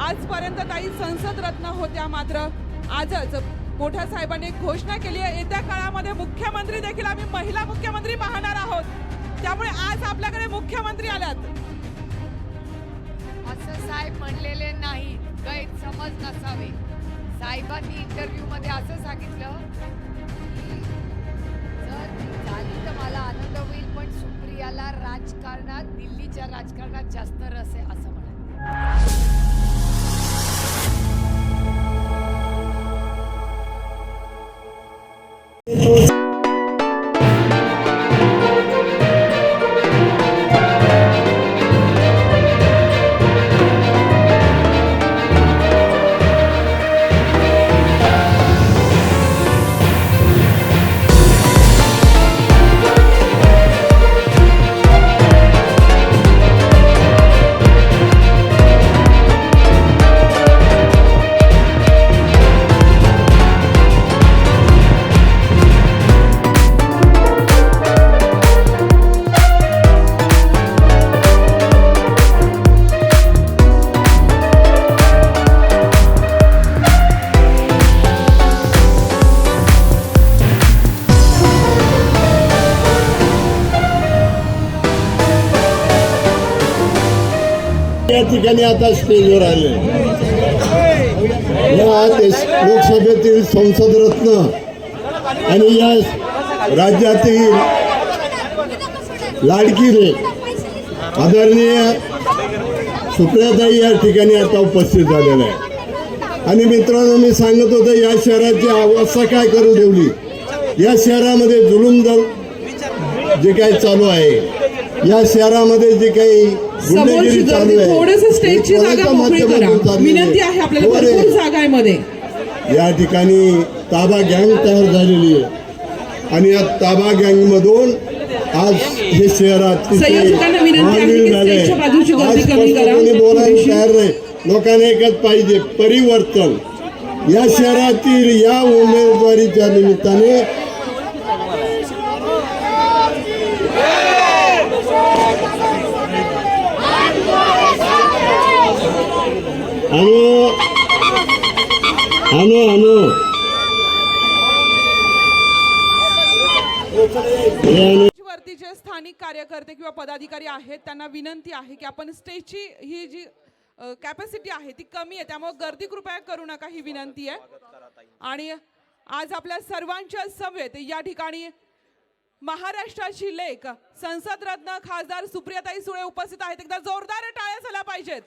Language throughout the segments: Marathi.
आजपर्यंत ताई संसद रत्न होत्या मात्र आजच मोठ्या साहेबांनी एक घोषणा केली आहे. येत्या काळामध्ये मुख्यमंत्री देखील आम्ही महिला मुख्यमंत्री पाहणार आहोत. त्यामुळे आज आपल्याकडे मुख्यमंत्री आल्यात. असं साहेब म्हणलेले नाहीत गैरसमज नसावे. साहेबांनी इंटरव्ह्यू मध्ये असं सांगितलं जर झाली तर मला आनंद होईल पण सुप्रियाला राजकारणात दिल्लीच्या राजकारणात जास्त रस आहे असं म्हणाले. Música या ठिकाणी आता स्टेजवर आले. या लोकसभेतील संसद रत्न आणि या राज्यातील लाडकी रे आदरणीय सुप्रियाताई या ठिकाणी आता उपस्थित झालेला आहे आणि मित्रांनो मी सांगत होतो या शहराची अवस्था काय करू ठेवली? या शहरामध्ये जुलूम जे काही चालू आहे. या शहरामध्ये जे काही गर्दी आहे थोडस स्टेजची हे जागा मोकळी करा विनंती आहे आपल्याला आहे. भरपूर जागा आहे मध्ये या ठिकाणी ताबा गँग तयार झालेली आहे आणि या ताबा गँग मधून आज हे शहरात. बोलायला थोडीशी. तयार नाही लोकांना एकच पाहिजे परिवर्तन या शहरातील या उमेदवारीच्या निमित्ताने आणि आणि आणि वरतीचे जे स्थानिक कार्यकर्ते किंवा पदाधिकारी आहेत त्यांना विनंती आहे की आपण स्टेजची ही जी कॅपॅसिटी आहे ती कमी आहे त्यामुळे गर्दी कृपया करू नका ही विनंती आहे. आणि आज आपल्या सर्वांच्या सभेत या ठिकाणी महाराष्ट्राची लेख संसद रत्न खासदार सुप्रियाताई सुळे उपस्थित आहेत. एकदा जोरदार टाळ्या झाल्या पाहिजेत.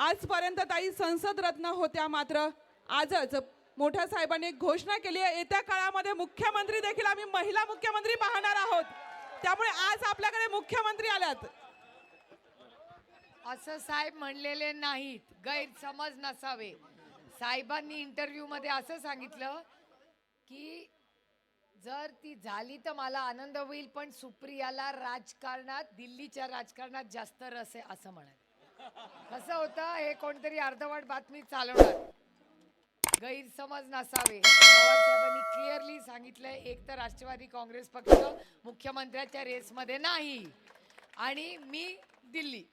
आजपर्यंत ताई संसद रत्न होत्या मात्र. आजच मोठ्या साहेबांनी एक घोषणा केली आहे. येत्या काळामध्ये मुख्यमंत्री देखील आम्ही महिला मुख्यमंत्री पाहणार आहोत. त्यामुळे आज आपल्याकडे मुख्यमंत्री आल्यात. असं साहेब म्हणलेले नाहीत. गैरसमज नसावे. साहेबांनी इंटरव्ह्यू मध्ये असं सांगितलं की जर ती झाली तर मला आनंद होईल पण सुप्रियाला राजकारणात दिल्लीच्या राजकारणात जास्त रस आहे असं म्हणाले. कसं होतं हे कोणतरी अर्धवट बातमी चालवणार. गैरसमज नसावे. पवार क्लिअरली सांगितलंय एक तर राष्ट्रवादी काँग्रेस पक्ष मुख्यमंत्र्याच्या रेसमध्ये नाही. आणि मी दिल्ली.